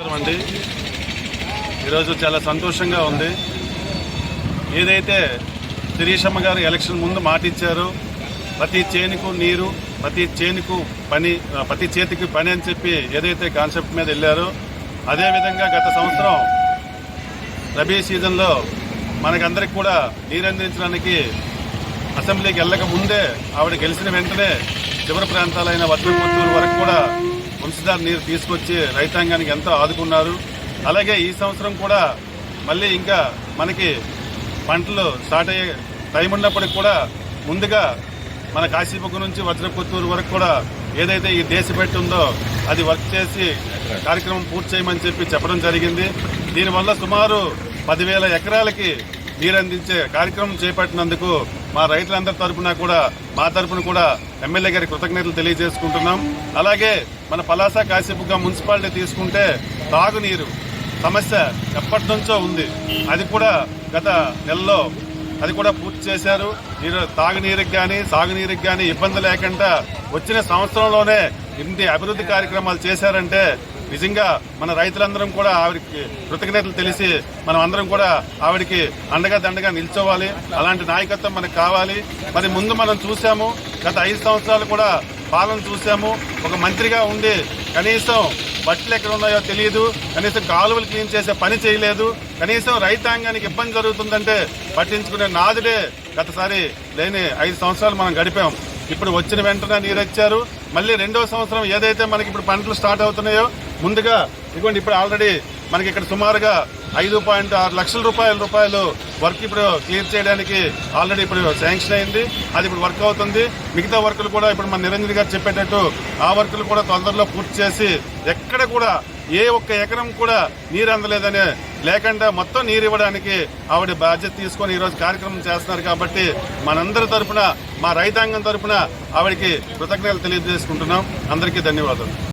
నమస్కారం అండి. ఈరోజు చాలా సంతోషంగా ఉంది. ఏదైతే శిరీషమ్మ గారు ఎలక్షన్ ముందు మాటిచ్చారో ప్రతి చేనుకు నీరు ప్రతి చేనుకు పని ప్రతి చేతికి పని అని చెప్పి ఏదైతే కాన్సెప్ట్ మీద వెళ్ళారో అదేవిధంగా గత సంవత్సరం రబీ సీజన్లో మనకందరికి కూడా నీరు అందించడానికి అసెంబ్లీకి వెళ్ళక ముందే ఆవిడ గెలిచిన వెంటనే చివరి ప్రాంతాలైన వడ్లకొత్తూరు వరకు కూడా వంశధార నీరు తీసుకొచ్చి రైతాంగానికి ఎంతో ఆదుకున్నారు. అలాగే ఈ సంవత్సరం కూడా మళ్ళీ ఇంకా మనకి పంటలు స్టార్ట్ అయ్యే టైం ఉన్నప్పటికి కూడా ముందుగా మన కాశీబుగ్గ నుంచి వజ్రపుత్తూరు వరకు కూడా ఏదైతే ఈ దేశపెట్టి ఉందో అది వర్క్ చేసి కార్యక్రమం పూర్తి చేయమని చెప్పి చెప్పడం జరిగింది. దీనివల్ల సుమారు పదివేల ఎకరాలకి నీరు అందించే కార్యక్రమం చేపట్టినందుకు మా రైతులందరి తరఫున కూడా మా తరపున కూడా ఎమ్మెల్యే గారి కృతజ్ఞతలు తెలియజేసుకుంటున్నాం. అలాగే మన పలాస కాసేపుగా మున్సిపాలిటీ తీసుకుంటే తాగునీరు సమస్య ఎప్పటి నుంచో ఉంది. అది కూడా గత నెలలో అది కూడా పూర్తి చేశారు. నీరు తాగునీరుకి కానీ సాగునీరుకి కానీ ఇబ్బంది లేకుండా వచ్చిన సంవత్సరంలోనే ఇన్ని అభివృద్ధి కార్యక్రమాలు చేశారంటే నిజంగా మన రైతులందరం కూడా ఆవిడకి కృతజ్ఞతలు తెలిసి మనం అందరం కూడా ఆవిడకి అండగా దండగా నిల్చోవాలి. అలాంటి నాయకత్వం మనకు కావాలి. మరి ముందు మనం చూసాము గత ఐదు సంవత్సరాలు కూడా పాలన చూసాము. ఒక మంత్రిగా ఉండి కనీసం బట్టలు ఎక్కడ ఉన్నాయో తెలియదు. కనీసం కాలువలు క్లీన్ చేసే పని చేయలేదు. కనీసం రైతాంగానికి ఇబ్బంది జరుగుతుందంటే పట్టించుకునే నాదుడే గతసారి లేని ఐదు సంవత్సరాలు మనం గడిపాం. ఇప్పుడు వచ్చిన వెంటనే నీరు ఇచ్చారు మళ్ళీ రెండో సంవత్సరం ఏదైతే మనకి ఇప్పుడు పంటలు స్టార్ట్ అవుతున్నాయో ముందుగా ఇదిగోండి ఇప్పుడు ఆల్రెడీ మనకి ఇక్కడ సుమారుగా ఐదు పాయింట్ ఆరు లక్షల రూపాయల రూపాయలు వర్క్ ఇప్పుడు క్లియర్ చేయడానికి ఆల్రెడీ ఇప్పుడు శాంక్షన్ అయింది. అది ఇప్పుడు వర్క్ అవుతుంది. మిగతా వర్కులు కూడా ఇప్పుడు మన నిరంజన్ గారు చెప్పేటట్టు ఆ వర్కులు కూడా తొందరలో పూర్తి చేసి ఎక్కడ కూడా ఏ ఒక్క ఎకరం కూడా నీరు అందలేదని లేకుండా మొత్తం నీరు ఇవ్వడానికి ఆవిడ బాధ్యత తీసుకొని ఈరోజు కార్యక్రమం చేస్తున్నారు కాబట్టి మనందరి తరపున మా రైతాంగం తరపున ఆవిడకి కృతజ్ఞతలు తెలియజేసుకుంటున్నాం. అందరికీ ధన్యవాదాలు.